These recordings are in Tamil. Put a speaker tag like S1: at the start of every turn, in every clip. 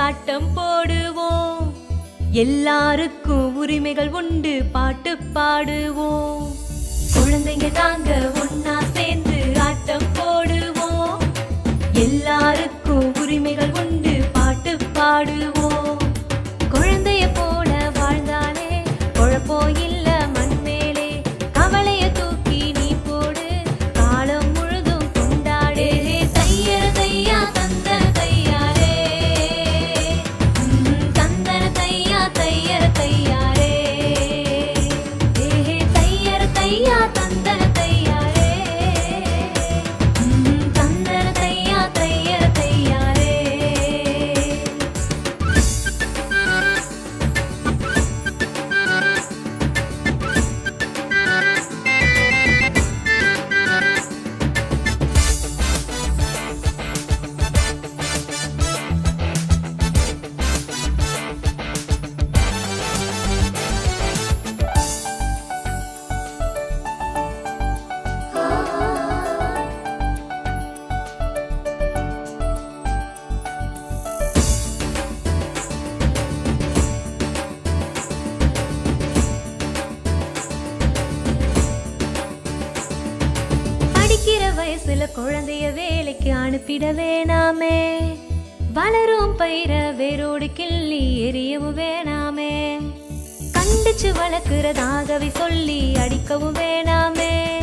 S1: ஆட்டம் போடுவோம். எல்லாருக்கும் உரிமைகள் உண்டு பாட்டு பாடுவோம். குழந்தைங்க தாங்க ஒன்னா சேர்ந்து ஆட்டம் போடுவோம். எல்லாருக்கும் உரிமைகள் உண்டு பாட்டு பாடுவோம். குறிப்பிட வேணாமே. வளரும் பயிர வேரோடு கிள்ளி எரியவும் வேணாமே. கண்டிச்சு வளர்க்கிறதாகவே சொல்லி அடிக்கவும் வேணாமே.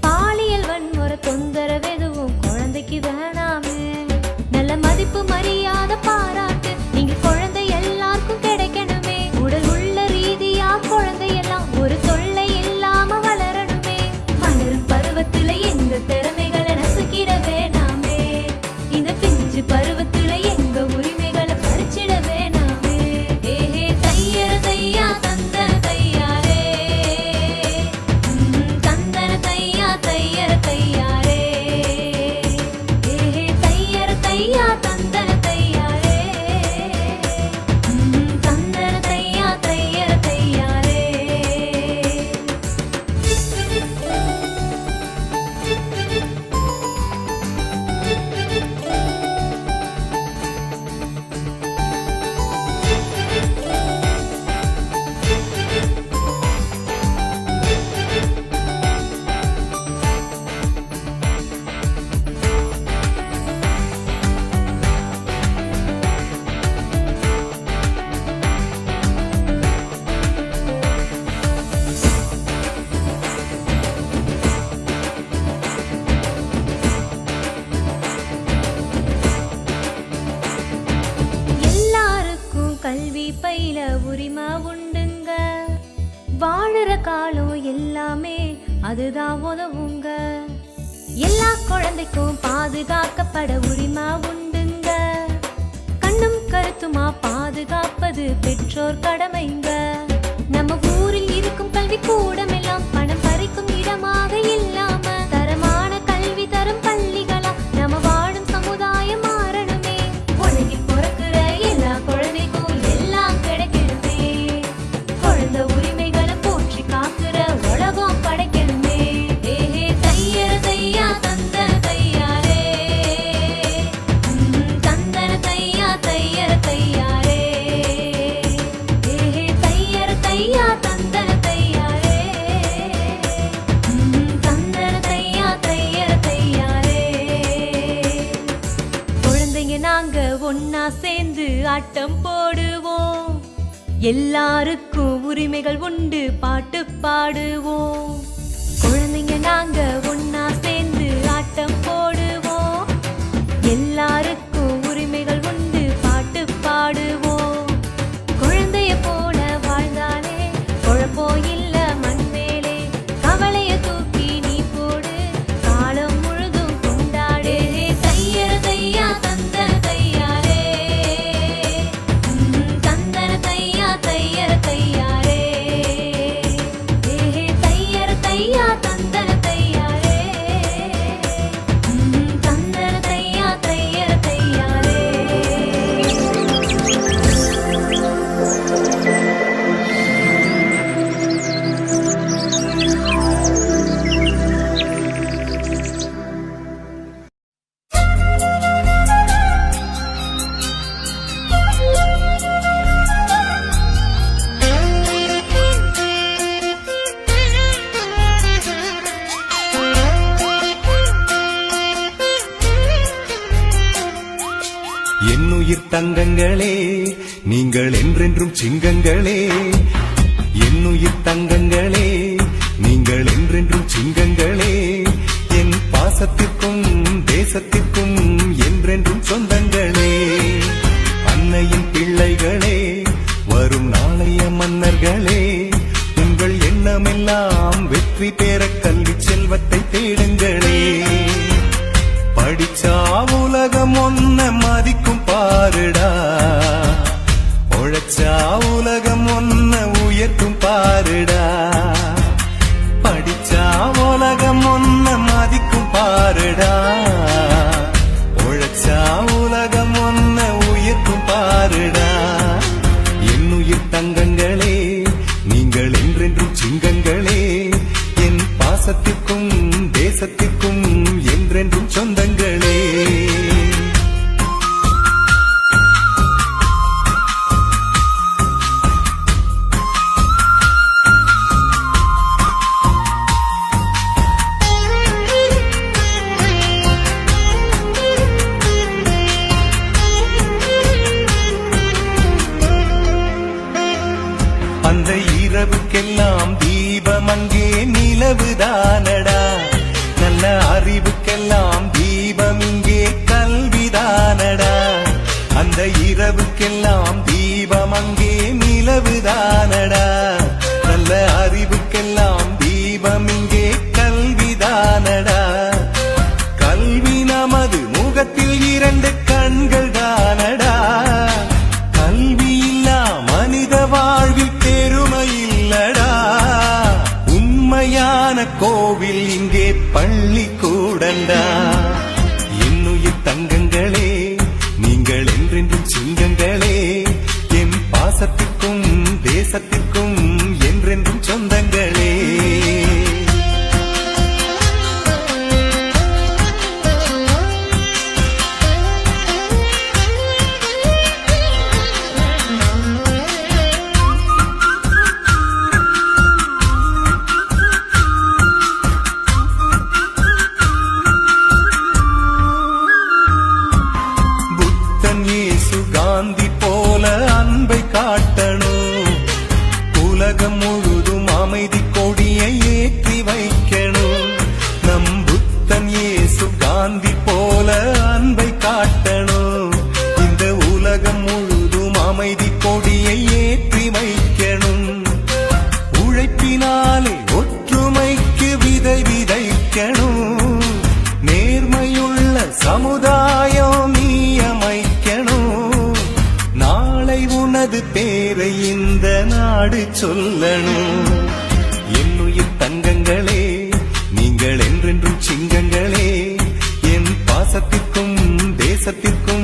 S1: பாலியல் வன்முறை தொந்தரவு எதுவும் குழந்தைக்கு வேணாமே. நல்ல மதிப்பு மரியாதை உதவுங்க எல்லா குழந்தைக்கும் பாதுகாக்கப்பட உரிமா உண்டுங்க. கண்ணும் கருத்துமா பாதுகாப்பது பெற்றோர் கடமைங்க. நம்ம ஊரில் இருக்கும் கல்வி கூடமெல்லாம் பணம் பறிக்கும் இடமாக எல்லாம் ஒன்னா சேர்ந்து ஆட்டம் போடுவோம். எல்லாருக்கும் உரிமைகள் உண்டு பாட்டு பாடுவோம். குழந்தைங்க நாங்க ஒன்னா சேர்ந்து ஆட்டம் போடுவோம். எல்லாருக்கும்
S2: தங்கங்களே நீங்கள் என்றென்றும் சிங்கங்களே. என்னுயிர் தங்கங்களே நீங்கள் என்றென்றும் சிங்கங்களே. என் பாசத்திற்கும் தேசத்திற்கும் என்றென்றும் சொந்தங்களே. அன்னையின் பிள்ளைகளே வரும் நாளைய மன்னர்களே. உங்கள் எண்ணமெல்லாம் வெற்றி பெற கல்வி செல்வத்தை தேடுங்களே. படிச்சா உலகம் ஒன்ன மதிக்கும். பாருடா பள்ளி கூடண்டா இன்னுயிர் தங்கங்களே நீங்கள் என்றென்றும் சிங்கங்களே என் பாசத்தின் உலகம் முழுதும் அமைதி பாடு சொல்லணும். என்னுயிர் தங்கங்களே நீங்கள் என்றென்றும் சிங்கங்களே என் பாசத்திற்கும் தேசத்திற்கும்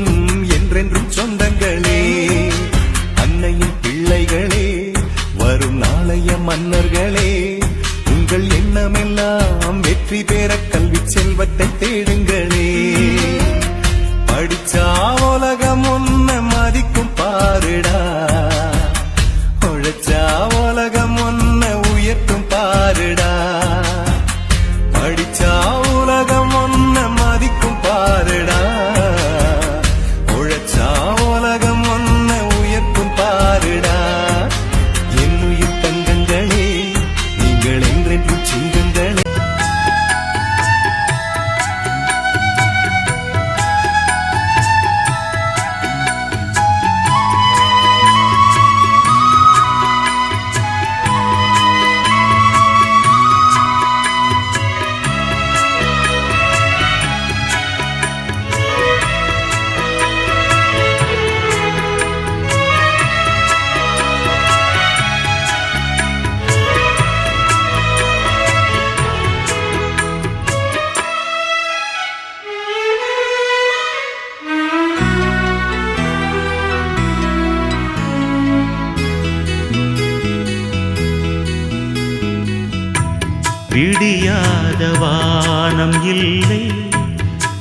S3: விடியாத வானம் இல்லை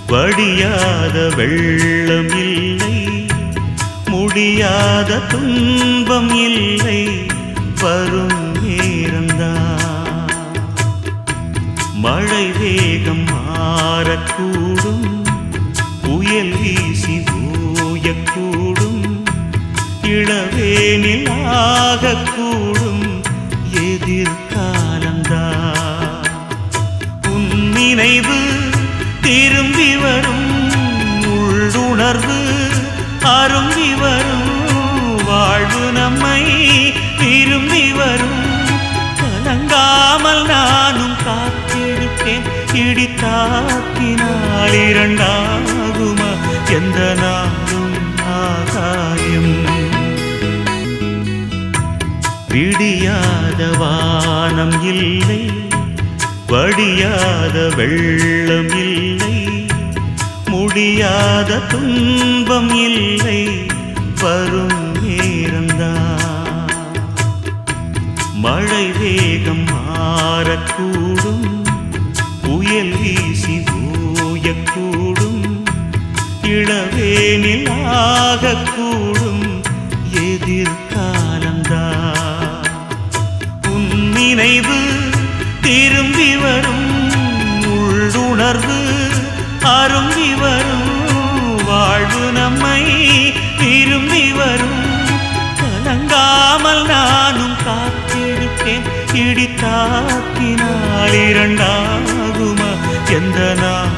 S3: வடியாத வெள்ளம் இல்லை முடியாத துன்பம் இல்லை வரும் நேரந்தா மழை வேகம் இரண்டாகுமா எந்த நாளும் ஆகாயம். விடியாத வானம் இல்லை வடியாத வெள்ளம் இல்லை முடியாத துன்பம் இல்லை வரும் மழை வேகம் மாறக்கூடும் புயல் வீ ஆகக்கூடும் எதிர்காலம்தான் உன் நினைவு திரும்பி வரும் உள்ளுணர்வு அரும்பி வரும் வாழ்வு நம்மை திரும்பி வரும். கலங்காமல் நானும் காத்திருப்பேன் இடித்தாக்கினால் இரண்டாகுமா? எந்த நான்